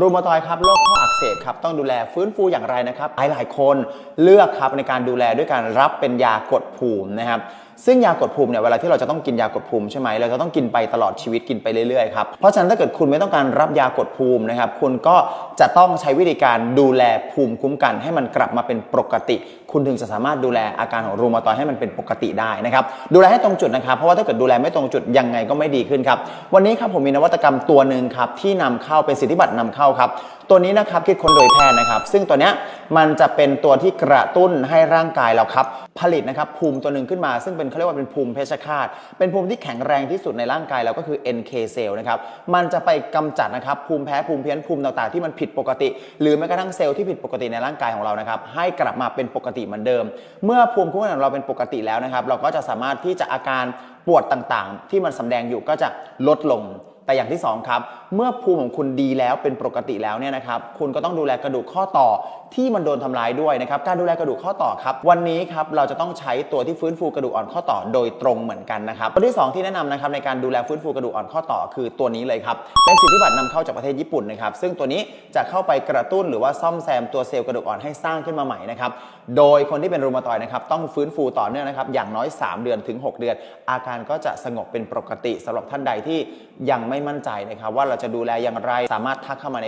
รูมาตอยครับโรคข้ออักเสบครับต้องดูแลฟื้นฟูอย่างไรนะครับหลายหลายคนเลือกครับในการดูแลด้วยการรับเป็นยากดภูมินะครับ ซึ่งยากดภูมิเนี่ยเวลาที่เราจะต้องกินยากดภูมิใช่ไหมเราจะต้องกินไปตลอดชีวิตกินไปเรื่อยๆครับเพราะฉะนั้นถ้าเกิดคุณไม่ต้องการรับยากดภูมินะครับคุณก็จะต้องใช้วิธีการดูแลภูมิคุ้มกัน ให้มันกลับมาเป็นปกติ คุณถึงจะสามารถดูแลอาการของรูมาตอยให้มันเป็นปกติได้นะครับดูแลให้ตรงจุดนะครับเพราะว่าถ้าเกิดดูแลไม่ตรงจุดยังไงก็ไม่ดีขึ้นครับวันนี้ครับผมมีนวัตกรรมตัวหนึ่งครับที่นำเข้าเป็นสิทธิบัตรนำเข้าครับตัวนี้นะครับคิดค้นโดยแพทย์นะครับ ซึ่งตัวเนี้ย มันจะเป็นตัวที่กระตุ้นให้ร่างกายเราครับ ผลิตนะครับภูมิตัวหนึ่งขึ้นมา ซึ่งเป็นเขาเรียกว่าเป็นภูมิเพชฌฆาต เป็นภูมิที่แข็งแรงที่สุดในร่างกายเราก็คือ NK เซลล์นะครับมันจะไปกำจัดนะครับภูมิแพ้ภูมิเพี้ยนภูมิต่างๆที่มันผิดปกติ หรือแม้กระทั่งเซลล์ที่ผิดปกติในร่างกายของเรานะครับให้กลับมาเป็นปกติเหมือนเดิม เมื่อภูมิคุ้มกันของเราเป็นปกติแล้วนะครับ เราก็จะสามารถที่จะอาการปวดต่างๆ ที่มันสำแดงอยู่ก็จะลดลง แต่อย่างที่สองครับเมื่อภูมิของคุณดีแล้วเป็นปกติแล้วเนี่ยนะครับคุณก็ต้องดูแลกระดูกข้อต่อที่มันโดนทำร้ายด้วยนะครับการดูแลกระดูกข้อต่อครับวันนี้ครับเราจะต้องใช้ตัวที่ฟื้นฟูกระดูกอ่อนข้อต่อโดยตรงเหมือนกันนะครับตัวที่สองที่แนะนำนะครับในการดูแลฟื้นฟูกระดูกอ่อนข้อต่อคือตัวนี้เลยครับเป็นสิทธิบัตรนำเข้าจากประเทศญี่ปุ่นนะครับซึ่งตัวนี้จะเข้าไปกระตุ้นหรือว่าซ่อมแซมตัวเซลล์กระดูกอ่อนให้สร้างขึ้นมาใหม่นะครับโดยคนที่เป็นรูมาตอยด์นะครับต้องฟื้นฟูต่อเนื่องนะครับอย่างน้อย 3 เดือนถึง 6 เดือน อาการก็จะสงบเป็นปกติสำหรับท่านใดที่ยังไม่มั่นใจนะครับว่าเราจะดูแลอย่างไรสามารถทักเข้ามาใน